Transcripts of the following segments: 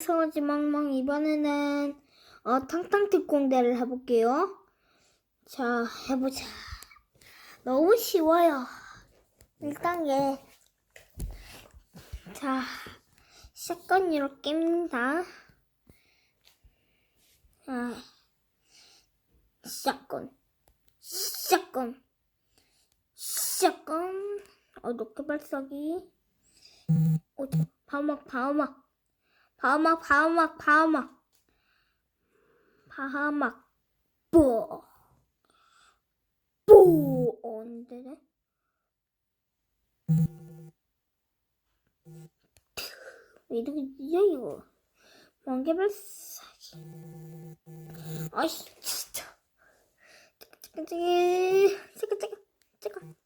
서지 멍멍 이번에는 어, 탕탕 특 공대를 해볼게요. 자 해보자. 너무 쉬워요. 1단계. 자 샷건 이렇게 깁니다. 자 샷건 샷건 샷건 어 이렇게 발사기 어, 방막 방막 방막 방막 방막 방막 뽀 뽀! 어. 왜 이렇게 늦어, 이거? 만개 발사기. 아이씨, 진짜. 잠깐, 잠깐, 잠깐, 잠깐.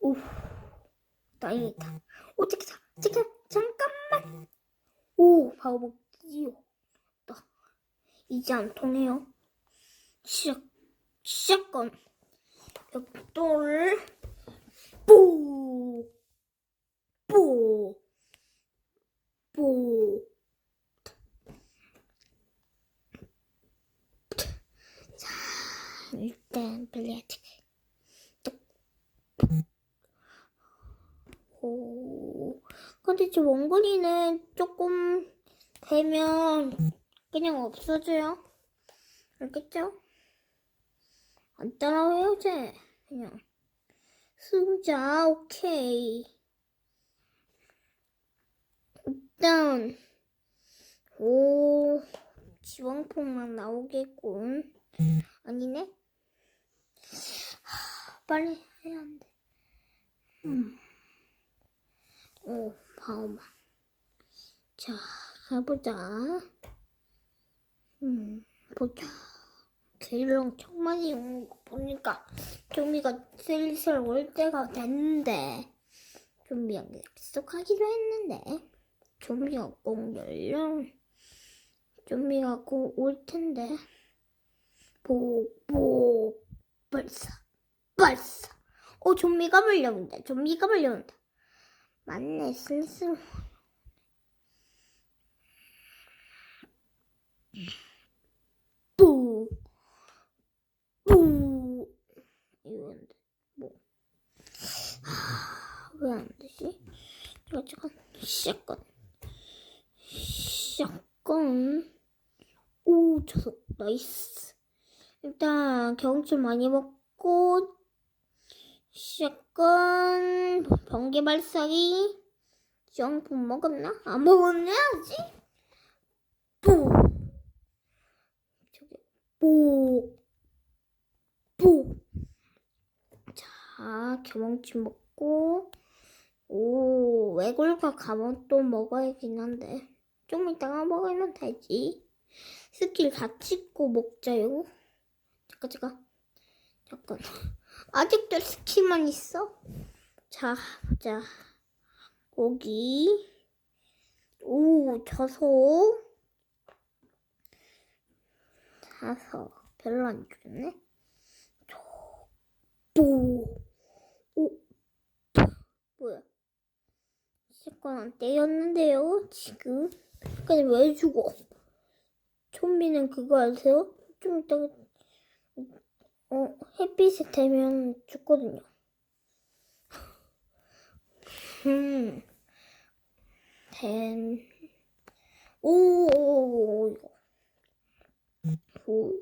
오, 다행이다. 오, 잠깐, 잠깐, 잠깐만. 오, 바보 먹기요. 이제 안 통해요. 시작, 시작건. 벽돌, 뽀, 뽀, 뽀. 자, 일단 빌리야지. 오, 근데 저 원거리는 조금 되면 그냥 없어져요. 알겠죠? 안 따라와요, 쟤. 그냥. 승자, 오케이. 일단, 오, 지방폭만 나오겠군. 아니네? 하, 빨리 해야 안 돼. 음. 오, 바오마. 자, 가보자. 음, 보자. 게일랑 청만이 오는 거 보니까 좀비가 슬슬 올 때가 됐는데 좀비랑 약속하기로 했는데 좀비가 꼭 열려. 좀비가 꼭 올 텐데 보보 발사 발사 어 좀비가 몰려온다. 좀비가 몰려온다. 맞네 슬슬 뽀 뽀. 이거 안 돼. 뭐. 왜 안 되지? 이거 잠깐. 샷건. 샷건. 오, 저속. 나이스. 일단 경험치 많이 먹고 샷건 번개 발사기 점프 먹었나? 안 먹었네 아직? 뽀 저기 뽀 뽀. 자, 경험치 먹고, 오, 외골과 감원도 먹어야긴 한데, 좀 이따가 먹으면 되지. 스킬 다 찍고 먹자요. 잠깐, 잠깐. 잠깐. 아직도 스킬만 있어? 자, 보자. 고기. 오, 저소. 자서. 별로 안 좋네. 뽀. 오. 뭐야? 사건 때였는데요, 지금. 근데 왜 죽어? 좀비는 그거 아세요? 좀 이따가, 어, 햇빛이 되면 죽거든요. 음. 된. 오, 오, 오, 이거. 오.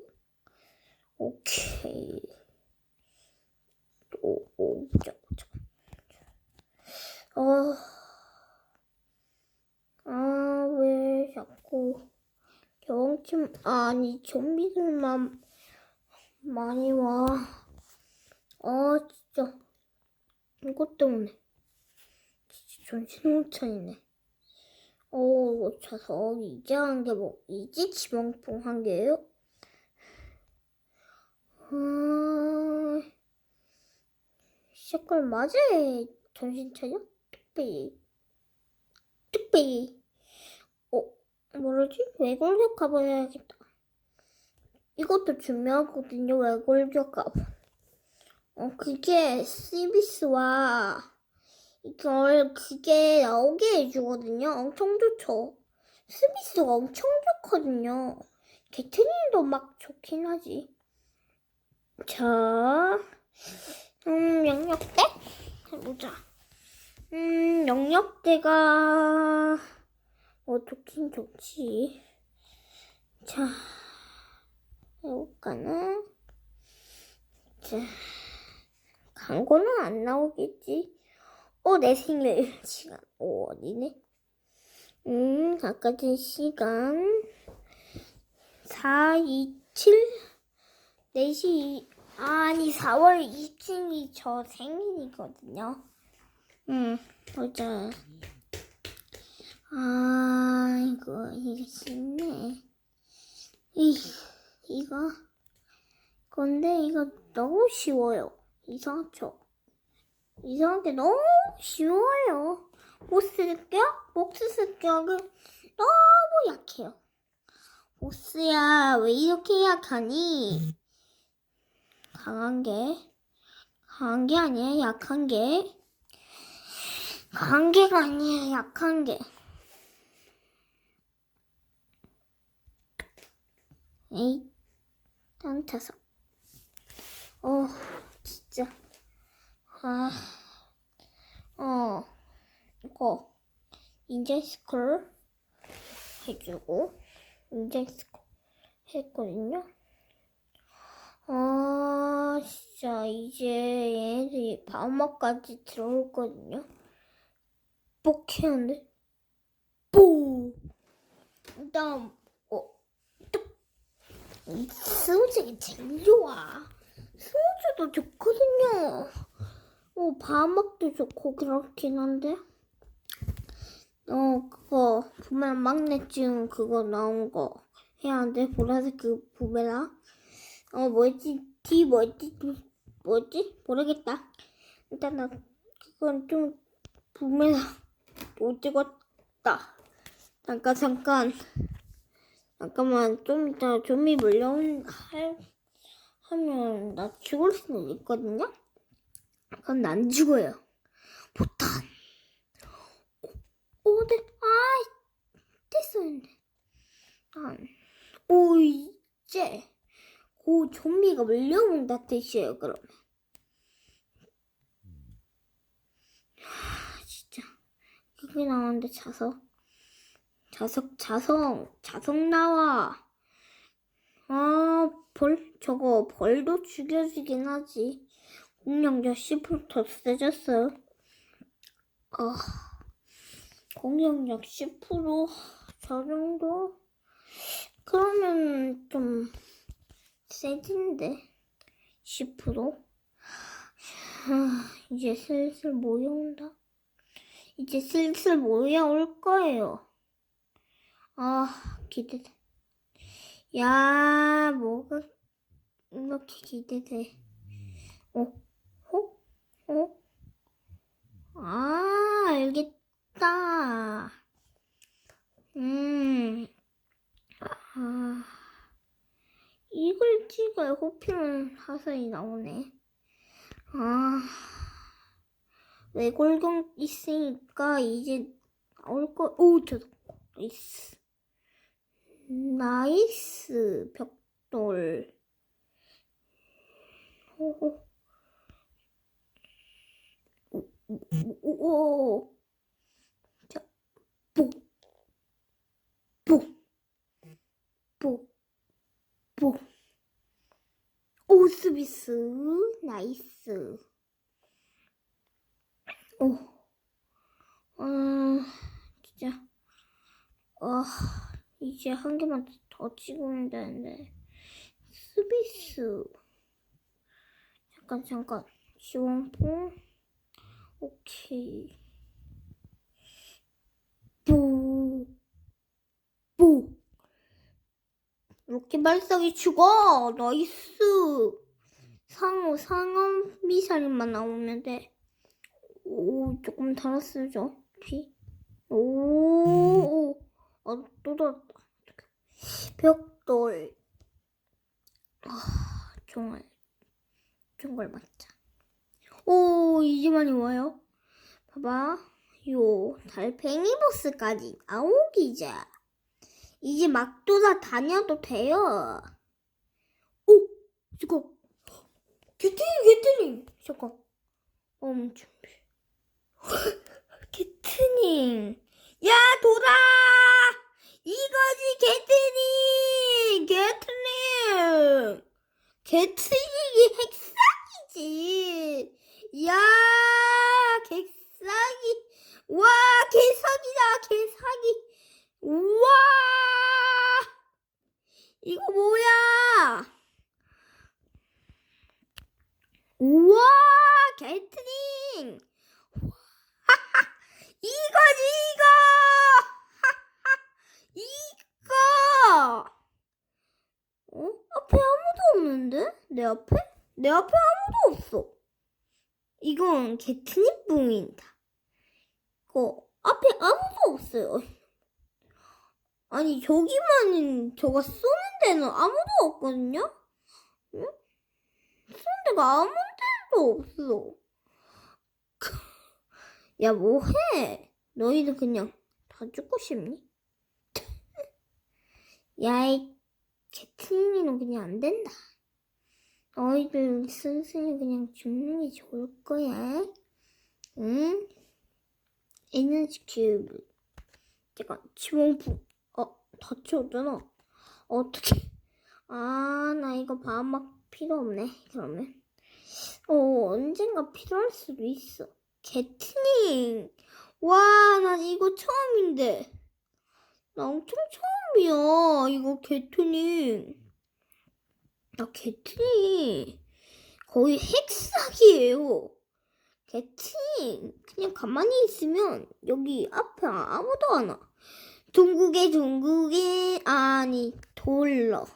오케이. 오, 오, 보자, 보자. 아, 아, 왜 자꾸 경침, 아니, 좀비들만 많이 와. 아, 진짜. 이것 때문에. 진짜 정신 못 차리네. 어, 자석 이제 한 게 뭐, 이제 지방풍 한 개예요? 아, 시작걸 맞아. 정신 차려? 특별히. 특별히. 어, 뭐라지? 외골격 가봐야겠다. 이것도 중요하거든요, 외골격 가봐. 어, 그게 시비스와 이걸 그게 나오게 해주거든요. 엄청 좋죠. 스미스가 엄청 좋거든요. 개트님도 막 좋긴 하지. 자, 음, 영역대? 해보자. 음, 영역대가, 뭐, 좋긴 좋지. 자, 해볼까나? 자, 광고는 안 나오겠지. 어, 내 생일 시간. 오, 어디네? 음, 아까 전 시간. 4, 2, 7, 4시, 아니, 4월 2층이 저 생일이거든요. 음, 보자. 아, 이거, 이거 쉽네. 이, 이거. 근데 이거 너무 쉬워요. 이상하죠? 이상하게 너무 쉬워요. 보스 습격? 보스 습격은 너무 약해요. 보스야, 왜 이렇게 약하니? 강한 게, 강한 게 아니야, 약한 게. 강한 게가 아니야, 약한 게. 에이, 딴 타서. 어, 진짜. 아, 어, 이거, 인제 스쿨 해주고, 인제 스쿨 했거든요. 아, 진짜, 이제 얘네들이 방어까지 들어올 거든요. 뻑해는데? 뽀! 일단, 어, 뚝! 스무즈가 제일 좋아. 스무즈도 좋거든요. 어, 방어막도 좋고 그렇긴 한데. 어, 그거, 부메랑 막내증 그거 나온 거 해야 하는데, 보라색 그 부메랑. 어, 뭐였지? D 뭐였지? 부- 뭐였지? 모르겠다. 일단 나 그건 좀 부메랑 못 찍었다. 잠깐, 잠깐. 잠깐만, 좀 이따 좀비 물려온, 할, 하면 나 죽을 수는 있거든요? 그건 안 죽어요. 보탄. 오, 네, 아, 됐었는데. 난, 오, 이제, 오, 좀비가 밀려온다 뜻이에요, 그러면. 하, 진짜. 그게 나오는데, 자석. 자석, 자석, 자석 나와. 아, 벌, 저거, 벌도 죽여주긴 하지. 공룡력 10%더 세졌어요. 아, 공룡력 10%? 저 정도? 그러면 좀 세진데? 10%? 아, 이제 슬슬 모여온다. 이제 슬슬 모여올 거예요. 아, 기대돼. 야, 뭐가 이렇게 기대돼. 어? 어? 어? 아, 알겠다. 음, 아, 이걸 찍어야 호피는 화살이 나오네. 아, 외골경 있으니까 이제 나올 거, 오, 저, 나이스. 나이스, 벽돌. 오, 오, 자, 뽀, 뽀, 뽀, 뽀. 오스비스, 나이스. 오, 아, 진짜, 아, 이제 한 개만 더 찍으면 되는데. 스비스. 잠깐, 잠깐. 시원풍. 오케이. 뽀, 뽀. 이렇게 발사기 죽어. 나이스. 상어, 상어 미사일만 나오면 돼. 오, 조금 달았어요. 피. 오, 어, 또 달았다. 벽돌. 아, 종알. 종알 맞자. 오, 이제 많이 와요. 봐봐. 요 달팽이 보스까지 나오기자. 이제 막 돌아다녀도 돼요. 오, 이거 개트링 개트링. 잠깐. 음 준비. 개트닝. 야 돌아. 이거지 개트닝. 개트닝. 개트닝이 핵사기지. 야 개사기. 와 개사기다 개사기. 우와. 이거 뭐야? 우와 개트닝. 이거지 이거. 이거. 어? 앞에 아무도 없는데? 내 앞에? 내 앞에 아무도 없어. 이건 개트닝 뿡이다. 이거 앞에 아무도 없어요. 아니 저기만 저가 쏘는 데는 아무도 없거든요? 응? 쏘는 데가 아무 데도 없어. 야 뭐해? 너희들 그냥 다 죽고 싶니? 야이 개트닝이는 그냥 안 된다. 너희들 슬슬 그냥 죽는 게 좋을 거야. 응? 에너지 큐브. 잠깐, 지원부. 어, 다치웠잖아. 어떻게. 아, 나 이거 반박 필요 없네. 그러면. 어, 언젠가 필요할 수도 있어. 개트닝. 와, 나 이거 처음인데. 나 엄청 처음이야. 이거 개트닝. 나 개트닝. 거의 핵사기예요. 개트닝. 그냥 가만히 있으면 여기 앞에 아무도 안 와. 둥국에 둥국에 아니 돌러.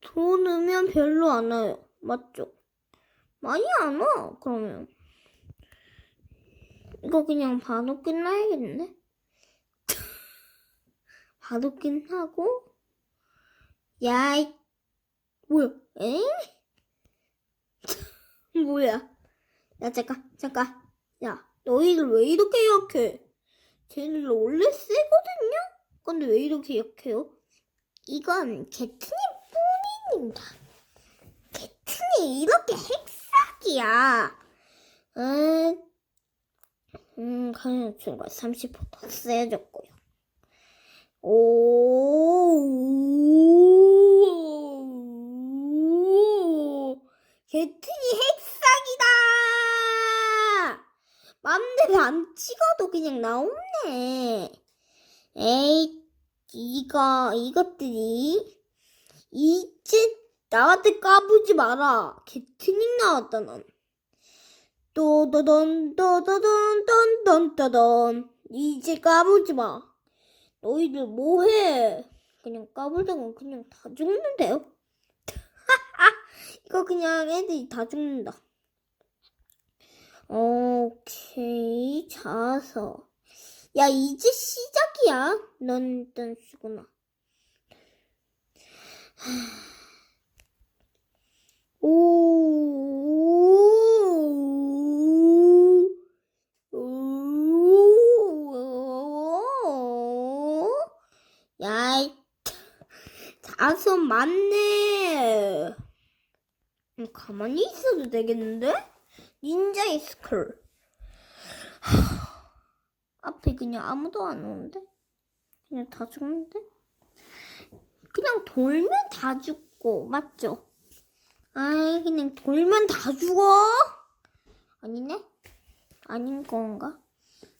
돌으면 별로 안 와요. 맞죠? 많이 안 와. 그러면. 이거 그냥 바로 끝나야겠네. 바로 끝나고 야이 뭐야? 에? 뭐야? 야 잠깐 잠깐 야 너희들 왜 이렇게 약해? 쟤네들 원래 세거든요? 근데 왜 이렇게 약해요? 이건 개트님 뿐입니다. 개트님 이렇게 핵사기야. 음, 음, 출발 30%더 세졌고요. 오, 개트니 핵사기다! 맘대로 안 찍어도 그냥 나오네. 에이, 이거, 이것들이, 이제 나한테 까부지 마라. 개트닝 나왔다, 난. 또더던, 또더던, 던던떠던. 이제 까부지 마. 너희들 뭐해? 그냥 까불다가 그냥 다 죽는데요? 이거 그냥 애들이 다 죽는다. 오케이, 자서. 야, 이제 시작이야. 넌 일단 쉬구나. 오, 자서 맞네. 음, 가만히 있어도 되겠는데? 닌자의 스쿨. 앞에 그냥 아무도 안 오는데? 그냥 다 죽는데? 그냥 돌면 다 죽고, 맞죠? 아이, 그냥 돌면 다 죽어? 아니네? 아닌 건가?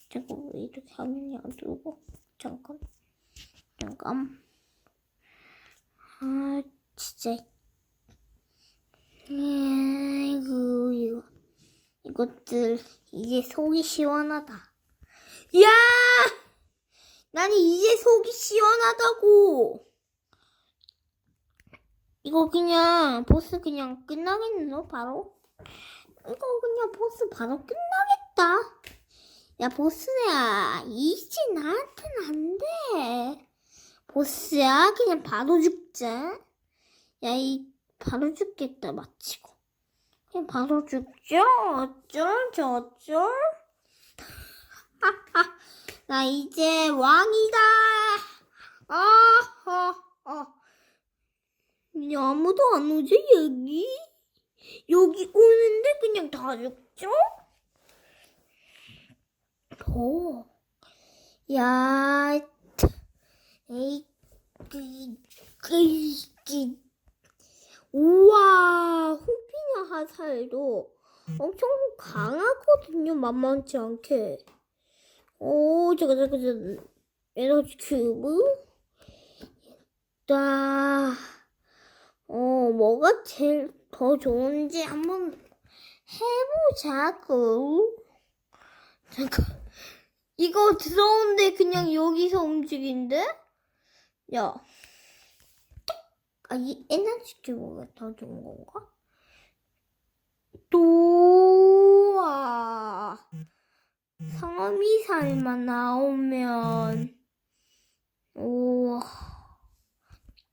잠깐, 왜 이렇게 화면이 안 뜨고? 잠깐. 잠깐. 아, 진짜. 아이고, 이거. 이것들, 이제 속이 시원하다. 야! 나는 이제 속이 시원하다고! 이거 그냥 보스 그냥 끝나겠노 바로? 이거 그냥 보스 바로 끝나겠다. 야 보스야 이제 나한테는 안 돼. 보스야 그냥 바로 죽자. 야 이 바로 죽겠다 마치고. 그냥 바로 죽죠. 어쩔 저 어쩔. 나 이제 왕이다. 아, 아, 아. 야, 아무도 안 오지, 여기? 여기 오는데 그냥 다 죽죠? 더. 야, 그, 그, 그. 우와, 호피나 화살도 엄청 강하거든요, 만만치 않게. 오, 잠깐, 잠깐, 잠깐. 에너지 큐브? 나, 어, 뭐가 제일 더 좋은지 한번 해보자고. 잠깐. 이거 들어오는데 그냥 여기서 움직인대? 야. 아, 이 에너지 큐브가 더 좋은 건가? 또, 아. 상어미 살만 나오면.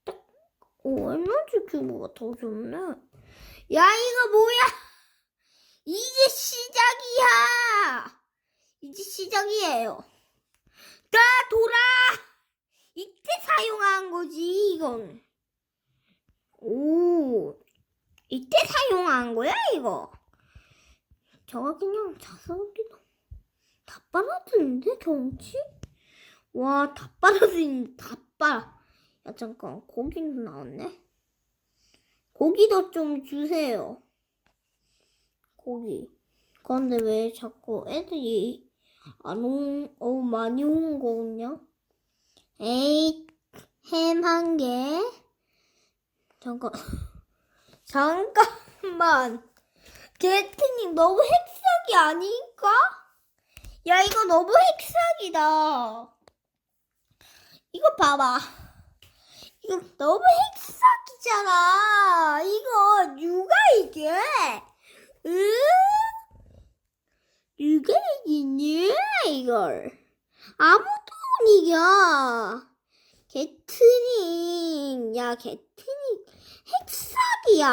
딱, 오 에너지 큐브가 더 좋네? 야 이거 뭐야? 이제 시작이야! 이제 시작이에요. 나 돌아 이때 사용한 거지 이건 오 이때 사용한 거야 이거 저거 그냥 자석이다 다 빨아드는데 경치? 와, 다 빨아들인, 다 빨아. 야, 잠깐, 고기도 나왔네? 고기도 좀 주세요. 고기. 그런데 왜 자꾸 애들이 안 온, 어, 많이 온 거냐? 에이, 햄 한 개. 잠깐, 잠깐만. 게트님 너무 핵사기 아닐까? 야, 이거 너무 핵사기다. 이거 봐봐. 이거 너무 핵사기잖아. 이거 누가 이게? 으? 누가 이기니? 이걸. 아무도 못 이겨. 게트닝. 야, 게트닝. 핵사기야.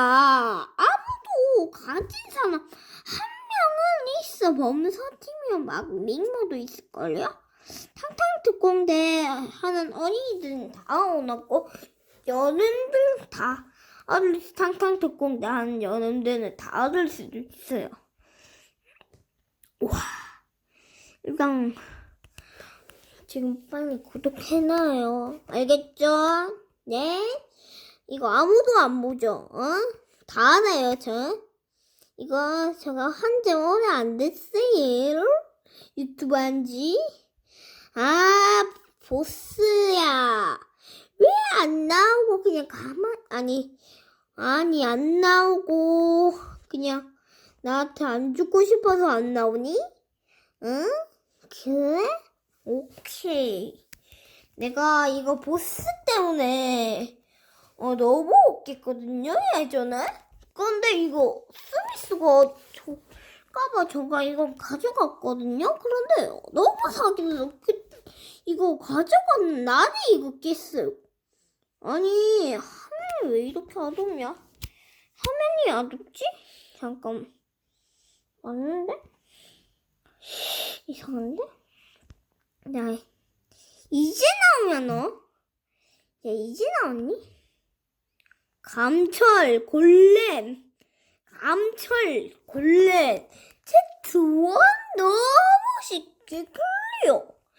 아무도 가진 사람 한 명은 있어. 범사팀이면 막 밍모도 있을걸요? 탕탕특공대 하는 어린이들은 다 오났고 연인들 다수 탕탕특공대 하는 연인들은 다 얻을 수도 있어요. 와 일단 지금 빨리 구독해놔요. 알겠죠? 네? 이거 아무도 안 보죠? 어? 다 알아요, 저. 이거 제가 한지 오래 안 됐어요. 유튜브 한지. 아, 보스야. 왜 안 나오고 그냥 가만, 아니, 아니, 안 나오고 그냥 나한테 안 죽고 싶어서 안 나오니? 응? 그래? 오케이. 내가 이거 보스 때문에 어, 웃겼거든요, 예전에? 근데 이거 스미스가 저까봐 제가 이거 가져갔거든요? 그런데 너무 사기로 그, 이거 가져간 날이 이거 깼어요. 아니, 화면이 왜 이렇게 어둡냐? 화면이 어둡지? 잠깐. 맞는데? 이상한데? 야, 이제 나오면 어? 야, 이제 나왔니? 감철 골렘. 감철 골렘. Z1 너무 쉽게 클리어